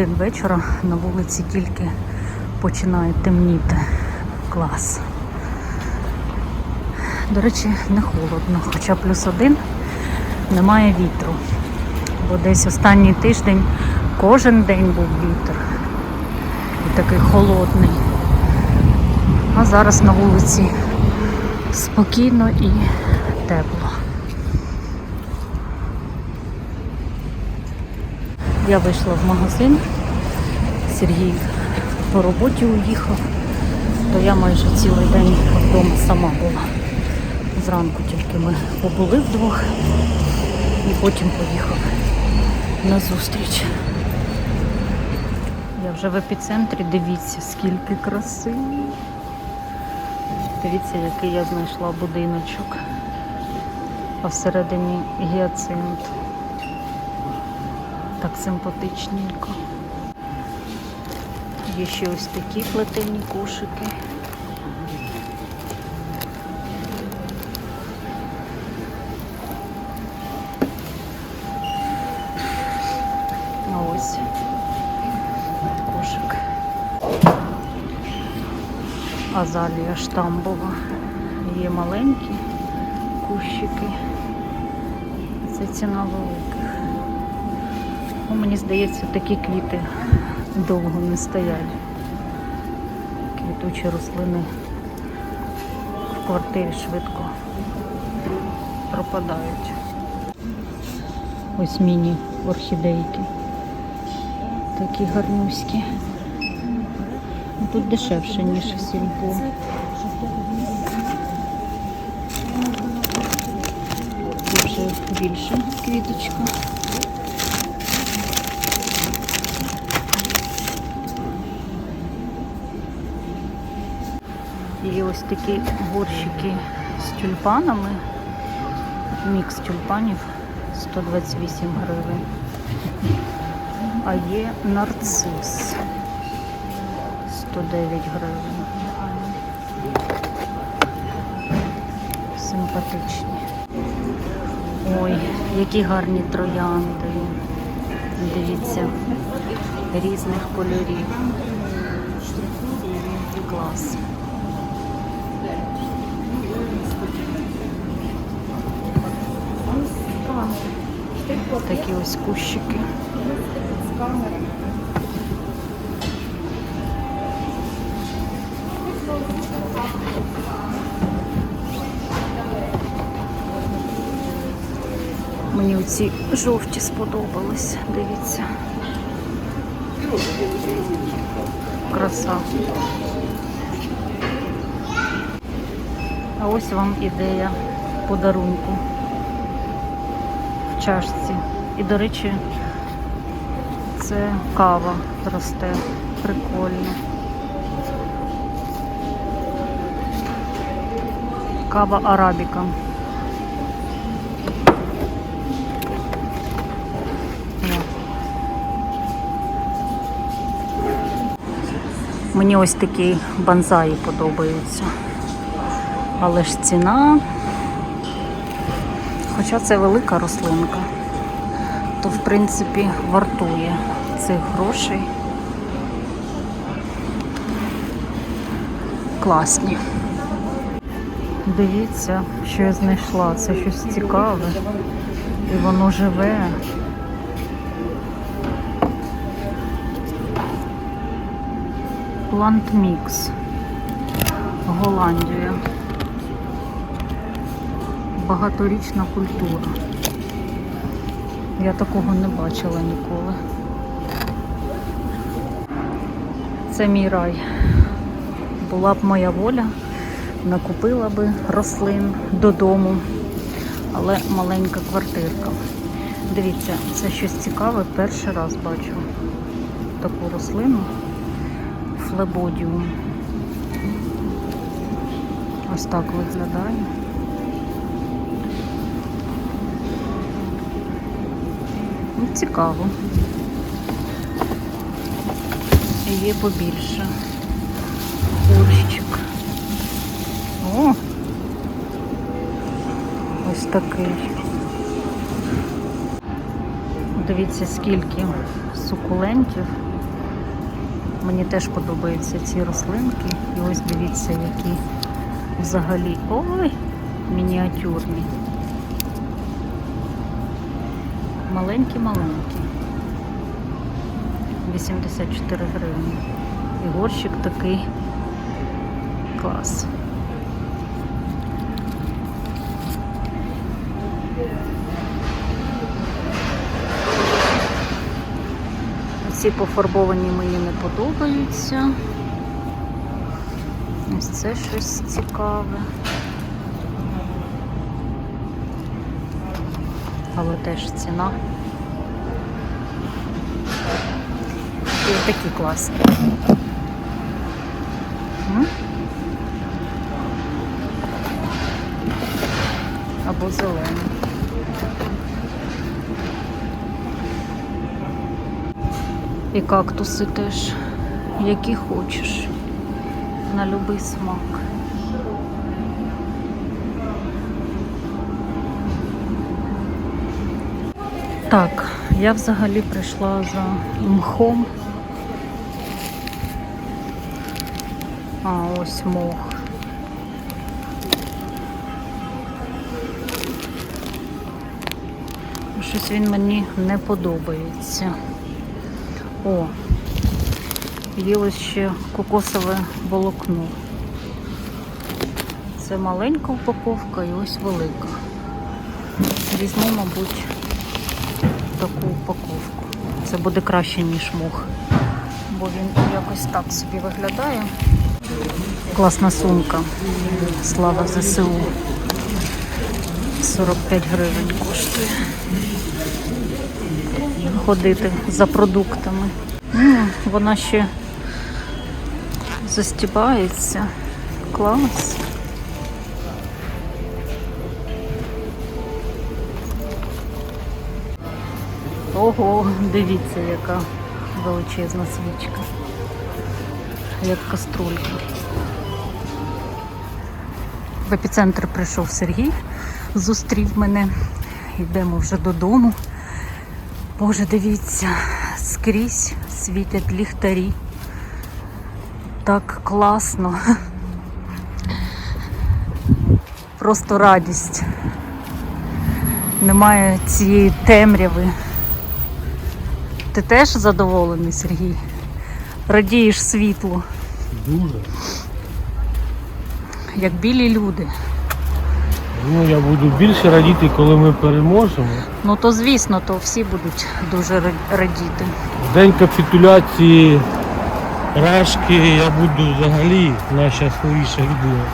годин вечора на вулиці тільки починає темніти. Клас. До речі, не холодно, хоча плюс один немає вітру. Бо десь останній тиждень кожен день був вітер. І такий холодний. А зараз на вулиці спокійно і тепло. Я вийшла в магазин. Сергій по роботі уїхав, то я майже цілий день вдома сама була. Зранку тільки ми побули вдвох і потім поїхав на зустріч. Я вже в епіцентрі, дивіться, скільки краси. Дивіться, який я знайшла будиночок. А всередині гіацинт. Так симпатичненько. Є ще ось такі плетені кошики. А ось кошик. Азалія штамбова. Є маленькі кущики. Це ціна великих. Ну, мені здається, такі квіти довго не стоять. Квітучі рослини в квартирі швидко пропадають. Ось міні орхідейки. Такі гарнюські. Ну, Тут дешевше, ніж в сільпо. Тут вже більше квіточка. І ось такі горщики з тюльпанами. Мікс тюльпанів 128 гривень. А є нарцис 109 гривень. Симпатичні. Ой, які гарні троянди. Дивіться, різних кольорів. Клас. Такі ось кущики. Мені оці жовті сподобались, дивіться. Краса. А ось вам ідея подарунку чашці. І, до речі, це кава росте. Прикольно. Кава арабіка. Мені ось такі банзаї подобаються. Але ж ціна. Хоча це велика рослинка, то в принципі вартує цих грошей. Класні. Дивіться, що я знайшла. Це щось цікаве. І воно живе. Mix. Голландія. Багаторічна культура. Я такого не бачила ніколи. Це мій рай. Була б моя воля, накупила би рослин додому, але маленька квартирка. Дивіться, це щось цікаве, перший раз бачу таку рослину флебодіум. Ось так виглядає. Цікаво. Є побільше. Горщик. О! Ось такий. Дивіться, скільки сукулентів. Мені теж подобаються ці рослинки. І ось дивіться, які взагалі. Ой, мініатюрні. Маленькі-маленькі. 84 гривні. І горщик такий клас. Ці пофарбовані мені не подобаються. Ось це щось цікаве. Але теж ціна. І такі класні. Або зелені. І кактуси теж, які хочеш, на любий смак. Так, я взагалі прийшла за мхом. А, ось мох. Щось він мені не подобається. О, є ось ще кокосове волокно. Це маленька упаковка і ось велика. Візьму, мабуть, таку упаковку. Це буде краще, ніж мох. Бо він якось так собі виглядає. Класна сумка. Слава ЗСУ. 45 гривень коштує. Ходити за продуктами. М, вона ще застібається. Клас. Ого, дивіться, яка величезна свічка. Як каструлька. В епіцентр прийшов Сергій, зустрів мене. Йдемо вже додому. Боже, дивіться, скрізь світять ліхтарі. Так класно. Просто радість. Немає цієї темряви. Ти теж задоволений, Сергій? Радієш світлу, Дуже. як білі люди. Ну, я буду більше радіти, коли ми переможемо. Ну то звісно, то всі будуть дуже радіти. В день капітуляції Рашки я буду взагалі найщасливіша людина.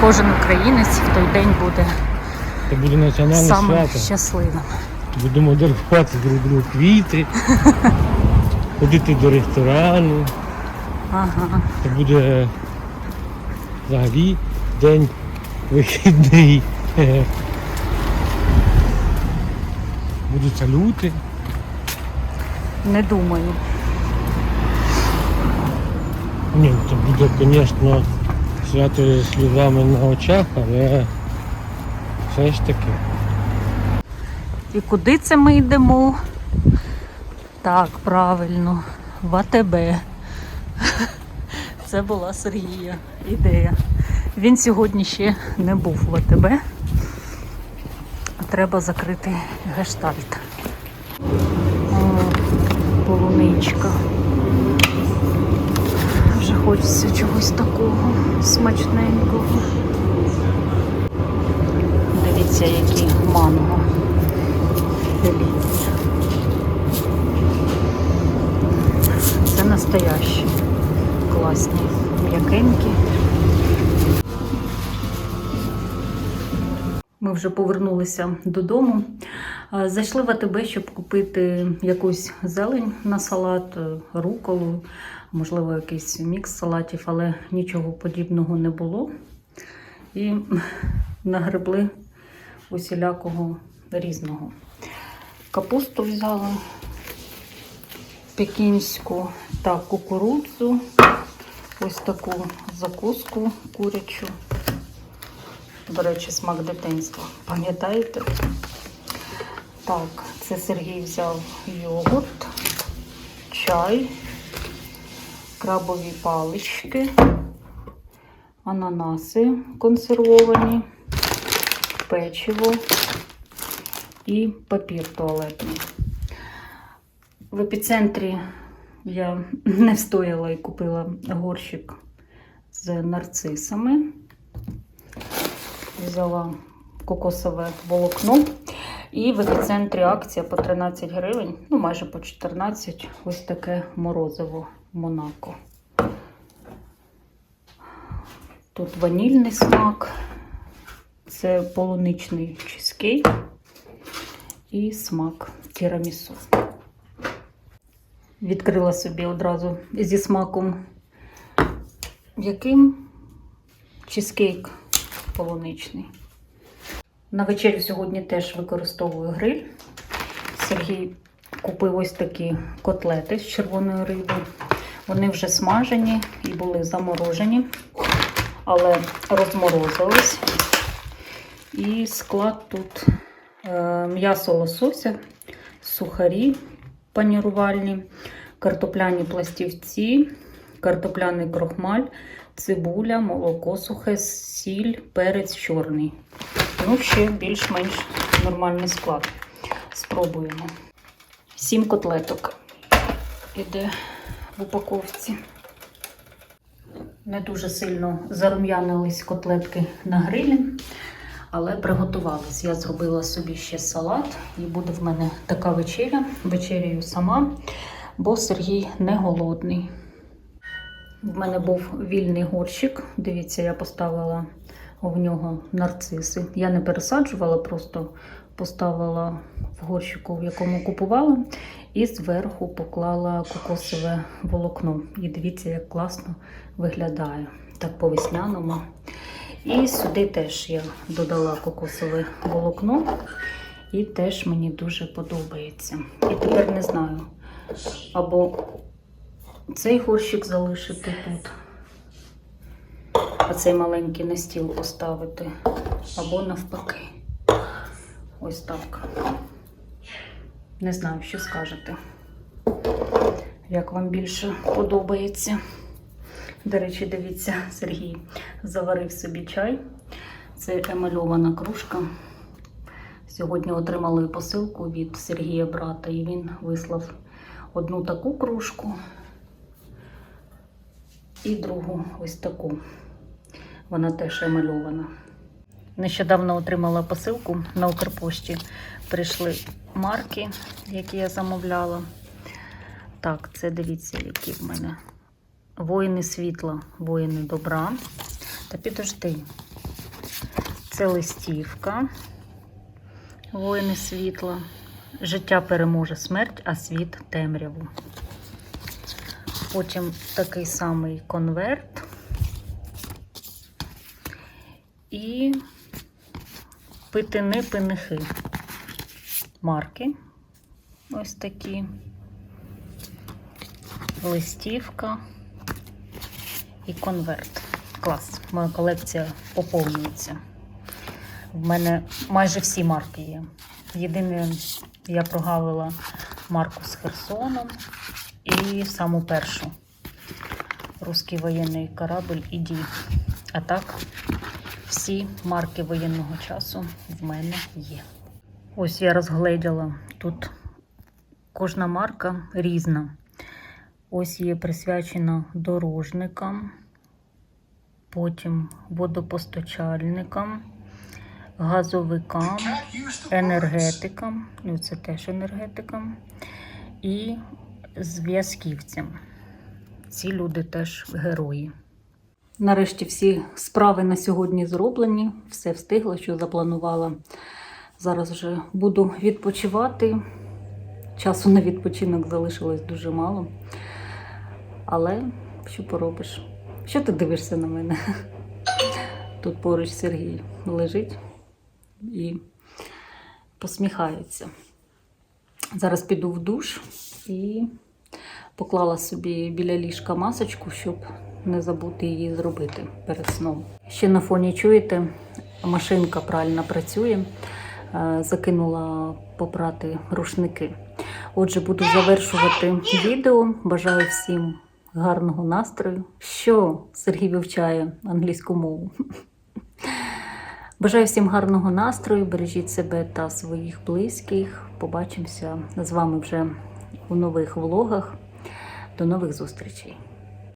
Кожен українець в той день буде Це буде національне свято. щасливим. Будемо дарувати друг другу квіти, ходити до ресторану. Ага. Це буде взагалі день вихідний. Будуть салюти. Не думаю. Ні, це буде, звісно, свято сльозами на очах, але все ж таки. І куди це ми йдемо? Так, правильно, в АТБ. Це була Сергія ідея. Він сьогодні ще не був в АТБ. Треба закрити гештальт. Полуничка. Вже хочеться чогось такого смачненького. Дивіться, які манго. Дивіться. Це настоящі. Класні. М'якенькі. Ми вже повернулися додому. Зайшли в АТБ, щоб купити якусь зелень на салат, е, руколу, можливо, якийсь мікс салатів, але нічого подібного не було. І нагребли усілякого різного. Капусту взяла пекінську та кукурудзу. Ось таку закуску курячу. До речі, смак дитинства. Пам'ятаєте? Так, це Сергій взяв йогурт, чай, крабові палички, ананаси консервовані, печиво і папір туалетний. В епіцентрі я не встояла і купила горщик з нарцисами. Взяла кокосове волокно. І в епіцентрі акція по 13 гривень, ну майже по 14, ось таке морозиво Монако. Тут ванільний смак, це полуничний чизкейк і смак тірамісу. Відкрила собі одразу зі смаком яким чизкейк полуничний. На вечерю сьогодні теж використовую гриль. Сергій купив ось такі котлети з червоної риби. Вони вже смажені і були заморожені, але розморозились. І склад тут м'ясо лосося, сухарі панірувальні, картопляні пластівці, картопляний крохмаль, цибуля, молоко сухе, сіль, перець чорний. Ну, ще більш-менш нормальний склад. Спробуємо. Сім котлеток іде в упаковці. Не дуже сильно зарум'янились котлетки на грилі, але приготувались. Я зробила собі ще салат, і буде в мене така вечеря. Вечеряю сама, бо Сергій не голодний. В мене був вільний горщик. Дивіться, я поставила в нього нарциси. Я не пересаджувала, просто поставила в горщику, в якому купувала, і зверху поклала кокосове волокно. І дивіться, як класно виглядає. Так по весняному. І сюди теж я додала кокосове волокно, і теж мені дуже подобається. І тепер не знаю, або цей горщик залишити тут, а цей маленький на стіл поставити, або навпаки. Ось так. Не знаю, що скажете. Як вам більше подобається. До речі, дивіться, Сергій заварив собі чай. Це емальована кружка. Сьогодні отримали посилку від Сергія брата, і він вислав одну таку кружку і другу ось таку. Вона теж емальована. Нещодавно отримала посилку на Укрпошті. Прийшли марки, які я замовляла. Так, це дивіться, які в мене воїни світла, воїни добра. Та підожди. Це листівка. Воїни світла. Життя переможе смерть, а світ темряву. Потім такий самий конверт. І питини пинихи. Марки. Ось такі. Листівка і конверт. Клас. Моя колекція поповнюється. В мене майже всі марки є. Єдине, я прогавила марку з Херсоном і саму першу. Руський воєнний корабль іді. А так, всі марки воєнного часу в мене є. Ось я розгледіла. Тут кожна марка різна. Ось є присвячена дорожникам, потім водопостачальникам, газовикам, енергетикам, ну це теж енергетикам, і зв'язківцям. Ці люди теж герої. Нарешті всі справи на сьогодні зроблені, все встигла, що запланувала. Зараз вже буду відпочивати. Часу на відпочинок залишилось дуже мало. Але що поробиш? Що ти дивишся на мене? Тут поруч Сергій лежить і посміхається. Зараз піду в душ і поклала собі біля ліжка масочку, щоб не забути її зробити перед сном. Ще на фоні чуєте, машинка пральна працює. е, закинула попрати рушники. Отже, буду завершувати відео. Бажаю всім гарного настрою. Що Сергій вивчає англійську мову. Бажаю всім гарного настрою, бережіть себе та своїх близьких. Побачимося з вами вже у нових влогах. До нових зустрічей!